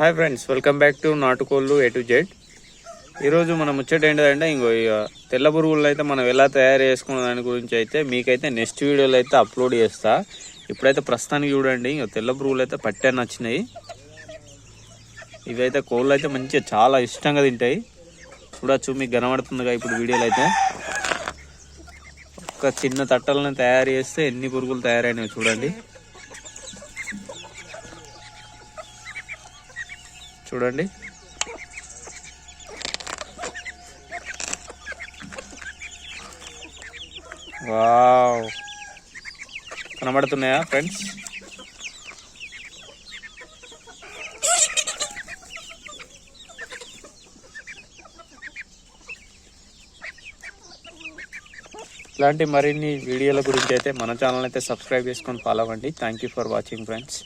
Hi friends welcome back to నాటుకోళ్ళు A to Z ఈరోజు మనం ముచ్చట ఏంటంటే ఇంకో ఇక తెల్ల పురుగులు అయితే మనం ఎలా తయారు చేసుకున్న దాని గురించి అయితే మీకైతే నెక్స్ట్ వీడియోలో అయితే అప్లోడ్ చేస్తా. ఇప్పుడైతే ప్రస్తుతానికి చూడండి ఇంకో తెల్ల పురుగులు అయితే పట్టే నచ్చినాయి. ఇవైతే కోళ్ళు అయితే మంచిగా చాలా ఇష్టంగా తింటాయి. చూడొచ్చు మీకు కనబడుతుందిగా ఇప్పుడు వీడియోలు అయితే. ఒక చిన్న తట్టలను తయారు చేస్తే ఎన్ని పురుగులు తయారైనవి చూడండి. చూడండి. వావ్. కనబడుతున్నాయా ఫ్రెండ్స్? ఇలాంటి మరిన్ని వీడియోల గురించి అయితే మన ఛానల్ అయితే సబ్స్క్రైబ్ చేసుకొని ఫాలో అవ్వండి. Thank you for watching friends